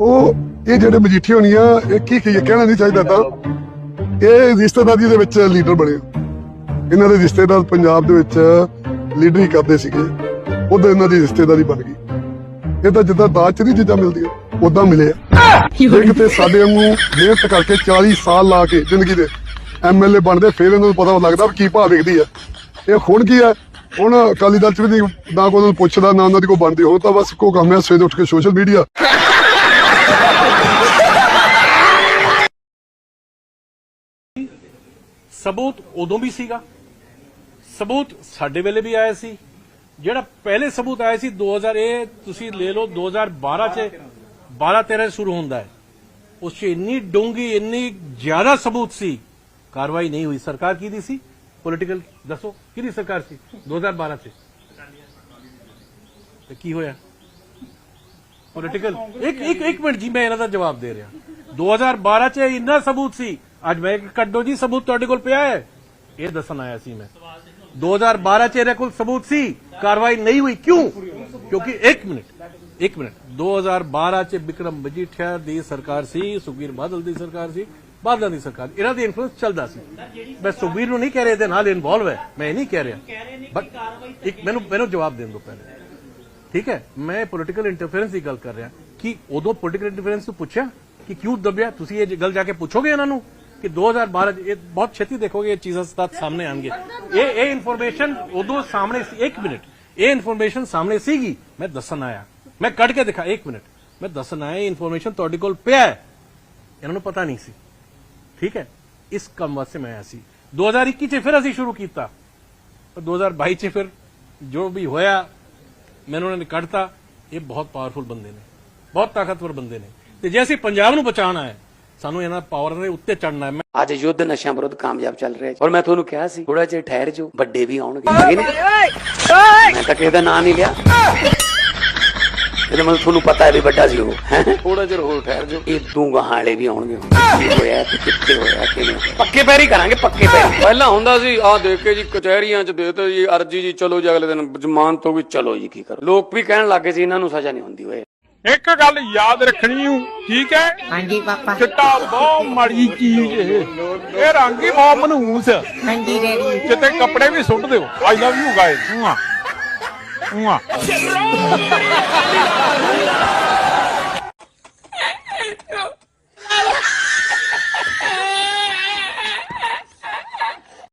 ਉਹ, ਇਹ ਜਿਹੜੇ ਮਜੀਠੀ ਹੋਣੀ ਆ ਇਹ ਕੀ ਕੀ ਕਹਿਣਾ ਨਹੀਂ ਚਾਹੀਦਾ ਤਾਂ। ਇਹ ਰਿਸ਼ਤੇਦਾਰੀ ਦੇ ਵਿੱਚ ਲੀਡਰ ਬਣੇ। ਇਹਨਾਂ ਦੇ ਰਿਸ਼ਤੇਦਾਰ ਪੰਜਾਬ ਦੇ ਵਿੱਚ ਲੀਡਰੀ ਕਰਦੇ ਸੀਗੇ। ਉਦੋਂ ਇਹਨਾਂ ਦੀ ਰਿਸ਼ਤੇਦਾਰੀ ਬਣ ਗਈ। ਇਹ ਤਾਂ ਜਿੱਦਾਂ ਦਾਜ ਚ ਨਹੀਂ ਚੀਜ਼ਾਂ ਮਿਲਦੀਆਂ ਉਦਾਂ ਮਿਲੇ ਜੇ ਕਿਤੇ ਸਾਡੇ ਵਾਂਗੂ ਮਿਹਨਤ ਕਰਕੇ 40 ਸਾਲ ਲਾ ਕੇ ਜ਼ਿੰਦਗੀ ਦੇ ਐਮਐਲਏ ਬਣਦੇ, ਫਿਰ ਇਹਨਾਂ ਨੂੰ ਪਤਾ ਲੱਗਦਾ ਕੀ ਭਾਅ ਵਿਕਦੀ ਆ। ਇਹ ਹੁਣ ਕੀ ਆ? ਹੁਣ ਅਕਾਲੀ ਦਲ ਚ ਵੀ ਨਾ ਕੋਈ ਉਹਨਾਂ ਪੁੱਛਦਾ, ਨਾ ਉਹਨਾਂ ਦੀ ਕੋਈ ਬਣਦੀ। ਹੁਣ ਤਾਂ ਬਸ ਇੱਕੋ ਕੰਮ ਹੈ ਸਵੇਰੇ ਉੱਠ ਕੇ ਸੋਸ਼ਲ ਮੀਡੀਆ ਸਬੂਤ ਉਦੋਂ ਵੀ ਸੀਗਾ। ਸਬੂਤ ਸਾਡੇ ਵੇਲੇ ਵੀ ਆਇਆ ਸੀ। ਜਿਹੜਾ ਪਹਿਲੇ ਸਬੂਤ ਆਇਆ ਸੀ 2000 ਇਹ ਤੁਸੀਂ ਲੈ ਲਓ 2012 ਚ 12 13 ਸ਼ੁਰੂ ਹੁੰਦਾ ਹੈ। ਉਸ 'ਚ ਇੰਨੀ ਡੂੰਗੀ ਇੰਨੀ ਜ਼ਿਆਦਾ ਸਬੂਤ ਸੀ। ਕਾਰਵਾਈ ਨਹੀਂ ਹੋਈ। ਸਰਕਾਰ ਕੀ ਦੀ ਸੀ? ਪੋਲੀਟੀਕਲ ਦੱਸੋ, ਕਿਹਦੀ ਸਰਕਾਰ ਸੀ 2012 ਚ? ਤੇ ਕੀ ਹੋਇਆ? ਪੋਲੀਟੀਕਲ ਇੱਕ ਇੱਕ ਇੱਕ ਮਿੰਟ ਜੀ, ਮੈਂ ਇਹਨਾਂ ਦਾ ਜਵਾਬ ਦੇ ਰਿਹਾ। 2012 ਚ ਇੰਨਾ ਸਬੂਤ ਸੀ। ਅੱਜ ਮੈਂ ਕਿਹਾ, ਕੱਢੋ ਜੀ ਸਬੂਤ ਤੁਹਾਡੇ ਕੋਲ ਪਿਆ ਹੈ। ਇਹ ਦੱਸਣ ਆਇਆ ਸੀ ਮੈਂ। 2012 ਚ ਇਹਦੇ ਕੋਲ ਸਬੂਤ ਸੀ। ਕਾਰਵਾਈ ਨਹੀਂ ਹੋਈ। ਕਿਉਂ? ਕਿਉਂਕਿ ਇੱਕ ਮਿੰਟ ਇੱਕ ਮਿੰਟ। 2012 ਚ ਵਿਕਰਮ ਮਜੀਠੀਆ ਦੀ ਸਰਕਾਰ ਸੀ ਸੁਖਬੀਰ ਬਾਦਲ ਦੀ ਸਰਕਾਰ ਸੀ ਬਾਦਲ ਦੀ ਸਰਕਾਰ। ਇਹਨਾਂ ਦੀ ਇਨਫਲੂਐਂਸ ਚੱਲਦਾ ਸੀ। ਮੈਂ ਸੁਖਬੀਰ ਨੂੰ ਨਹੀਂ ਕਹਿ ਰਿਹਾ ਇਹਦੇ ਨਾਲ ਇਨਵੋਲਵ ਹੈ। ਮੈਂ ਇਹ ਨਹੀਂ ਕਹਿ ਰਿਹਾ। ਬਟ ਇੱਕ ਮੈਨੂੰ ਮੈਨੂੰ ਜਵਾਬ ਦੇਣ ਦਿਓ ਪਹਿਲੇ। ਠੀਕ ਹੈ? ਮੈਂ ਪੋਲਿਟੀਕਲ ਇੰਟਰਫੇਰੈਂਸ ਦੀ ਗੱਲ ਕਰ ਰਿਹਾ। ਕਿ ਉਦੋਂ ਪੋਲਿਟੀਕਲ ਇੰਟਰਫੇਰੈਂਸ ਨੂੰ ਪੁੱਛਿਆ? ਕਿ ਕਿਉਂ ਦਬਿਆ? ਤੁਸੀਂ ਇਹ ਗੱਲ ਜਾ ਕੇ ਪੁੱਛੋਗੇ ਇਹਨਾਂ ਨੂੰ? ਕਿ 2012 ਚ ਇਹ ਬਹੁਤ ਛੇਤੀ ਦੇਖੋਗੇ ਇਹ ਚੀਜ਼ਾਂ ਸਤਤ ਸਾਹਮਣੇ ਆਣਗੇ ਇਹ ਇਹ ਇਨਫੋਰਮੇਸ਼ਨ ਉਦੋਂ ਸਾਹਮਣੇ ਸੀ 1 ਮਿੰਟ ਇਹ ਇਨਫੋਰਮੇਸ਼ਨ ਸਾਹਮਣੇ ਸੀਗੀ ਮੈਂ ਦੱਸਣ ਆਇਆ ਮੈਂ ਕੱਢ ਕੇ ਦਿਖਾ 1 ਮਿੰਟ ਮੈਂ ਦੱਸਣ ਆਇਆ ਇਹ ਇਨਫੋਰਮੇਸ਼ਨ ਤੁਹਾਡੇ ਕੋਲ ਪਿਆ ਹੈ ਇਹਨਾਂ ਨੂੰ ਪਤਾ ਨਹੀਂ ਸੀ ਠੀਕ ਹੈ ਇਸ ਕੰਮ ਵਾਸਤੇ ਮੈਂ ਆਇਆ ਸੀ 2021 ਚ ਫਿਰ ਅਸੀਂ ਸ਼ੁਰੂ ਕੀਤਾ ਪਰ 2022 ਚ ਫਿਰ ਜੋ ਵੀ ਹੋਇਆ ਮੈਨੂੰ ਉਹਨਾਂ ਨੇ ਕੱਢਤਾ ਇਹ ਬਹੁਤ ਪਾਵਰਫੁਲ ਬੰਦੇ ਨੇ ਬਹੁਤ ਤਾਕਤਵਰ ਬੰਦੇ ਨੇ ਤੇ ਜੇ ਅਸੀਂ ਪੰਜਾਬ ਨੂੰ ਬਚਾਉਣਾ ਹੈ ਸਾਨੂੰ ਇਹਨਾਂ ਪਾਵਰ ਦੇ ਉੱਤੇ ਚੜਨਾ ਹੈ। ਅੱਜ ਯੁੱਧ ਨਸ਼ਿਆਂ ਵਿਰੁੱਧ ਕਾਮਯਾਬ ਚੱਲ ਰਿਹਾ ਹੈ। ਔਰ ਮੈਂ ਤੁਹਾਨੂੰ ਕਿਹਾ ਸੀ ਥੋੜਾ ਜਿਹਾ ਠਹਿਰ ਜਾਓ ਵੱਡੇ ਵੀ ਆਉਣਗੇ। ਮੈਂ ਤਾਂ ਕਿਸੇ ਦਾ ਨਾਂ ਨਹੀਂ ਲਿਆ। ਇਹਦਾ ਮਤਲਬ ਤੁਹਾਨੂੰ ਪਤਾ ਹੈ ਵੀ ਵੱਡਾ ਸੀ ਉਹ ਹੈਂ? ਥੋੜਾ ਜਿਹਾ ਹੋਰ ਠਹਿਰ ਜਾਓ। ਇਹ ਦੂੰਗਾ ਵਾਲੇ ਵੀ ਆਉਣਗੇ ਕੀ ਹੋਇਆ ਤੇ ਕਿੱਥੇ ਹੋਇਆ ਕਿਵੇਂ। ਪੱਕੇ ਪੈਰੀ ਕਰਾਂਗੇ ਪੱਕੇ ਪੈਰੀ। ਪਹਿਲਾਂ ਹੁੰਦਾ ਸੀ ਆ ਦੇਖ ਕੇ ਜੀ ਕਚਹਿਰੀਆਂ 'ਚ ਦੇਤੇ ਜੀ ਅਰਜੀ ਜੀ ਚਲੋ ਜੀ ਅਗਲੇ ਦਿਨ ਜ਼ਮਾਨਤ ਹੋ ਗਈ ਚਲੋ ਜੀ ਕੀ ਕਰੋ। ਲੋਕ ਵੀ ਕਹਿਣ ਲੱਗੇ ਸੀ ਇਹਨਾਂ ਨੂੰ ਸਜ਼ਾ ਨਹੀਂ ਹੁੰਦੀ ਓਏ ਇੱਕ ਗੱਲ ਯਾਦ ਰੱਖਣੀ ਹੂੰ ਠੀਕ ਹੈ? ਹਾਂਜੀ ਪਾਪਾ। ਚਿੱਟਾ ਬਹੁਤ ਮਾੜੀ ਚੀਜ਼ ਇਹ ਇਹ ਰੰਗ ਹੀ ਬਹੁਤ ਮਨਹੂਸ ਹਾਂਜੀ ਡੈਡੀ ਕਿਤੇ ਕੱਪੜੇ ਵੀ ਸੁੱਟ ਦਿਓ। ਆਈ ਲਵ ਯੂ ਗਾਇਸ ਉਆ ਉਆ